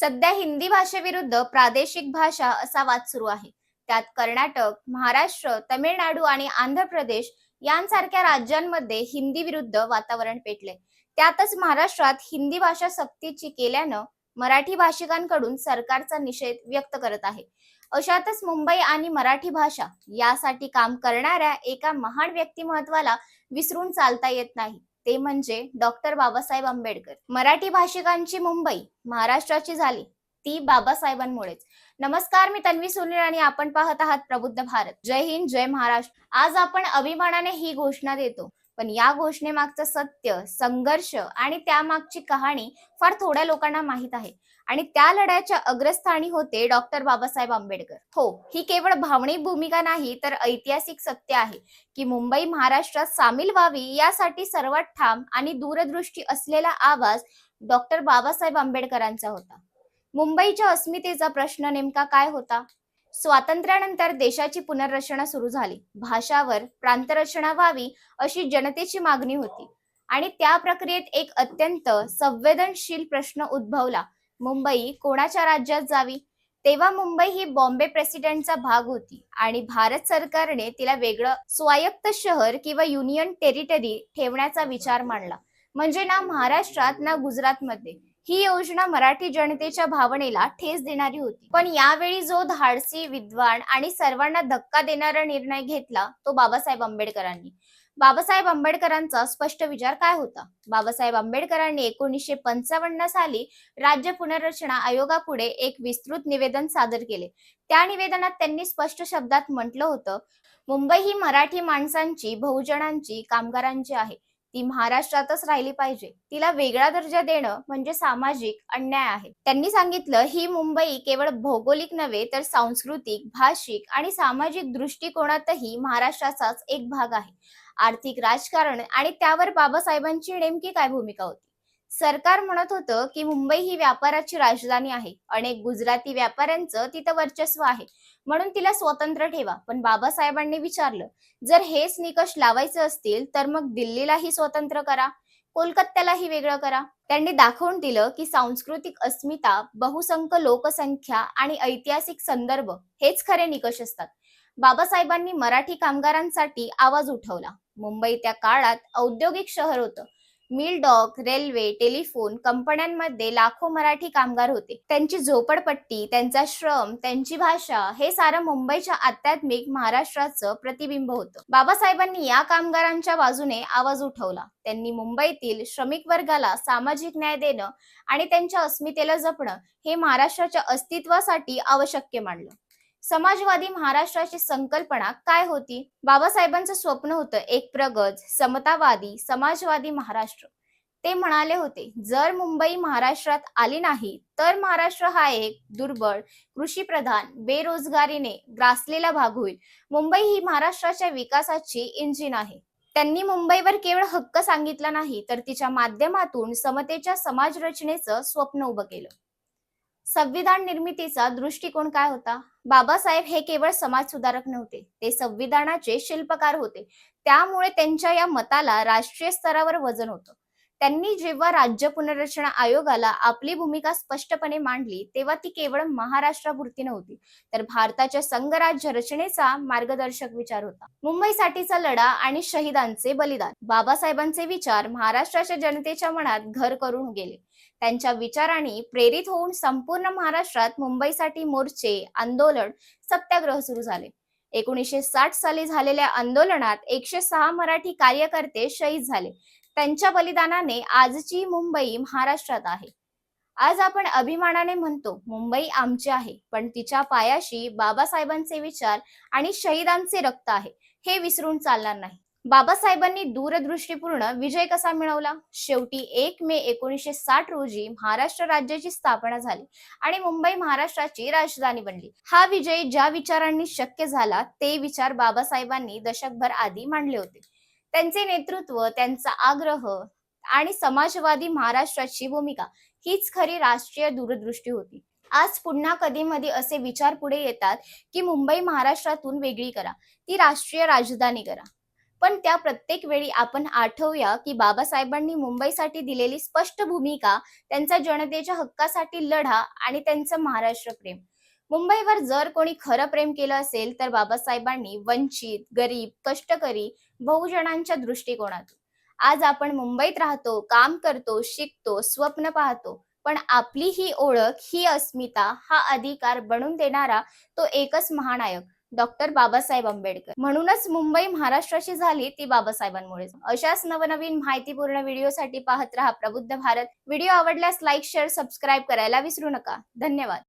सध्या हिंदी भाषेविरुद्ध प्रादेशिक भाषा असा वाद सुरू आहे. त्यात कर्नाटक महाराष्ट्र तमिळनाडू आणि आंध्र प्रदेश यांसारख्या राज्यांमध्ये हिंदी विरुद्ध वातावरण पेटले. त्यातच महाराष्ट्रात हिंदी भाषा सक्तीची केल्यानं मराठी भाषिकांकडून सरकारचा निषेध व्यक्त करत आहे. अशातच मुंबई आणि मराठी भाषा यासाठी काम करणाऱ्या एका महान व्यक्तिमत्वाला विसरून चालता येत नाही. ते म्हणजे डॉक्टर बाबासाहेब आंबेडकर. मराठी भाषिकांची मुंबई महाराष्ट्राची झाली. ती बाबासाहेबांमुळेच. नमस्कार मी तन्वी सुनील आणि आपण पाहत आहात प्रबुद्ध भारत. जय हिंद जय महाराष्ट्र. आज आपण अभिमानाने ही घोषणा देतो. पण या घोषणेमागचं सत्य संघर्ष आणि त्यामागची कहाणी फार थोड्या लोकांना माहीत आहे. आणि त्या लढ्याच्या अग्रस्थानी होते डॉक्टर बाबासाहेब आंबेडकर. हो ही केवळ भावनिक भूमिका नाही तर ऐतिहासिक सत्य आहे की मुंबई महाराष्ट्रात सामील व्हावी यासाठी सर्वात ठाम आणि दूरदृष्टी असलेला आवाज डॉक्टर बाबासाहेब आंबेडकरांचा होता. मुंबईच्या अस्मितेचा प्रश्न नेमका काय होता? स्वातंत्र्यानंतर देशाची पुनर्रचना सुरू झाली. भाषावर प्रांतरचना व्हावी अशी जनतेची मागणी होती. आणि त्या प्रक्रियेत एक अत्यंत संवेदनशील प्रश्न उद्भवला. मुंबई कोणाच्या राज्यात जावी? तेव्हा मुंबई ही बॉम्बे प्रेसिडेंटचा भाग होती आणि भारत सरकारने तिला वेगळं स्वायत्त शहर किंवा युनियन टेरिटरी ठेवण्याचा विचार मांडला. म्हणजे ना महाराष्ट्रात ना गुजरातमध्ये. ही योजना मराठी जनतेच्या भावनेला ठेस देणारी होती. पण यावेळी जो धाडसी विद्वान आणि सर्वांना धक्का देणारा निर्णय घेतला तो बाबासाहेब आंबेडकरांनी. बाबासाहेब आंबेडकरांचा स्पष्ट विचार काय होता? बाबासाहेब आंबेडकरांनी एकोणीसशे पंचावन्न साली राज्य पुनर्रचना आयोगापुढे एक विस्तृत निवेदन सादर केले. त्या निवेदनात त्यांनी स्पष्ट शब्दात म्हटलं होतं मुंबई ही मराठी माणसांची बहुजनांची कामगारांची आहे. ती महाराष्ट्रातच राहिली पाहिजे. तिला वेगळा दर्जा देणं म्हणजे सामाजिक अन्याय आहे. त्यांनी सांगितलं ही मुंबई केवळ भौगोलिक नव्हे तर सांस्कृतिक भाषिक आणि सामाजिक दृष्टिकोनातही महाराष्ट्राचाच एक भाग आहे. आर्थिक राजकारण आणि त्यावर बाबासाहेबांची नेमकी काय भूमिका होती? सरकार म्हणत होतं की मुंबई ही व्यापाराची राजधानी आहे. अनेक गुजराती व्यापाऱ्यांचं तिथं वर्चस्व आहे. म्हणून तिला स्वतंत्र ठेवा. पण बाबासाहेबांनी विचारलं जर हेच निकष लावायचे असतील तर मग दिल्लीलाही स्वतंत्र करा. कोलकात्यालाही वेगळं करा. त्यांनी दाखवून दिलं की सांस्कृतिक अस्मिता बहुसंख्य लोकसंख्या आणि ऐतिहासिक संदर्भ हेच खरे निकष असतात. बाबासाहेबांनी मराठी कामगारांसाठी आवाज उठवला. मुंबई त्या काळात औद्योगिक शहर होतं. मिल डॉक रेल्वे टेलिफोन कंपन्यांमध्ये लाखो मराठी कामगार होते. त्यांची झोपडपट्टी त्यांचा श्रम त्यांची भाषा हे सारं मुंबईच्या आध्यात्मिक महाराष्ट्राचं प्रतिबिंब होतं. बाबासाहेबांनी या कामगारांच्या बाजूने आवाज उठवला. त्यांनी मुंबईतील श्रमिक वर्गाला सामाजिक न्याय देणं आणि त्यांच्या अस्मितेला जपणं हे महाराष्ट्राच्या अस्तित्वासाठी आवश्यक मानलं. समाजवादी महाराष्ट्राची संकल्पना काय होती? बाबासाहेबांचं स्वप्न होतं एक प्रगत समतावादी समाजवादी महाराष्ट्र. ते म्हणाले होते जर मुंबई महाराष्ट्रात आली नाही तर महाराष्ट्र हा एक दुर्बळ कृषी प्रधान बेरोजगारीने ग्रासलेला भाग होईल. मुंबई ही महाराष्ट्राच्या विकासाची इंजिन आहे. त्यांनी मुंबईवर केवळ हक्क सांगितला नाही तर तिच्या माध्यमातून समतेच्या समाज रचनेचं स्वप्न उभं केलं. संविधान निर्मितीचा दृष्टिकोन काय होता? बाबासाहेब हे केवळ समाज सुधारक नव्हते ते संविधानाचे शिल्पकार होते. त्यामुळे त्यांच्या या मताला राष्ट्रीय स्तरावर वजन होतं. त्यांनी जेव्हा राज्य पुनर्रचना आयोगाला आपली भूमिका स्पष्टपणे मांडली तेव्हा ती केवळ महाराष्ट्रापुरती नव्हती तर भारताच्या संघराज्य रचनेचा मार्गदर्शक विचार होता. मुंबईसाठीचा लढा आणि शहीदांचे बलिदान. बाबासाहेबांचे विचार महाराष्ट्राच्या जनतेच्या मनात घर करून गेले. त्यांच्या विचारांनी प्रेरित होऊन संपूर्ण महाराष्ट्रात मुंबईसाठी मोर्चे आंदोलन सत्याग्रह सुरू झाले. एकोणीसशे साठ साली झालेल्या आंदोलनात एकशे सहा मराठी कार्यकर्ते शहीद झाले. त्यांच्या बलिदानाने आजची मुंबई महाराष्ट्रात आहे. आज आपण अभिमानाने म्हणतो मुंबई आमची आहे पण तिच्या पायाशी बाबासाहेबांचे विचार आणि शहीदांचे रक्त आहे हे विसरून चालणार नाही. बाबासाहेबांनी दूरदृष्टीपूर्ण विजय कसा मिळवला? शेवटी एक मे एकोणीसशे साठ रोजी महाराष्ट्र राज्याची स्थापना झाली आणि मुंबई महाराष्ट्राची राजधानी बनली. हा विजय ज्या विचारांनी शक्य झाला ते विचार बाबासाहेबांनी दशकभर आधी मांडले होते. त्यांचे नेतृत्व त्यांचा आग्रह आणि समाजवादी महाराष्ट्राची भूमिका हीच खरी राष्ट्रीय दूरदृष्टी होती. आज पुन्हा कधी मधी असे विचार पुढे येतात की मुंबई महाराष्ट्रातून वेगळी करा ती राष्ट्रीय राजधानी करा. पण त्या प्रत्येक वेळी आपण आठवूया की बाबासाहेबांनी मुंबईसाठी दिलेली स्पष्ट भूमिका त्यांचा जनतेच्या हक्कासाठी लढा आणि त्यांचं महाराष्ट्र प्रेम. मुंबईवर जर कोणी खरं प्रेम केलं असेल तर बाबासाहेबांनी वंचित गरीब कष्टकरी बहुजनांच्या दृष्टिकोनातून. आज आपण मुंबईत राहतो काम करतो शिकतो स्वप्न पाहतो पण आपली ही ओळख ही अस्मिता हा अधिकार बनून देणारा तो एकच महानायक डॉक्टर बाबासाहेब आंबेडकर. म्हणूनच मुंबई महाराष्ट्राची झाली ती बाबासाहेबांमुळे. अशाच नवनवीन माहितीपूर्ण व्हिडिओसाठी पाहत रहा प्रबुद्ध भारत. व्हिडिओ आवडल्यास लाईक शेअर सबस्क्राईब करायला विसरू नका. धन्यवाद.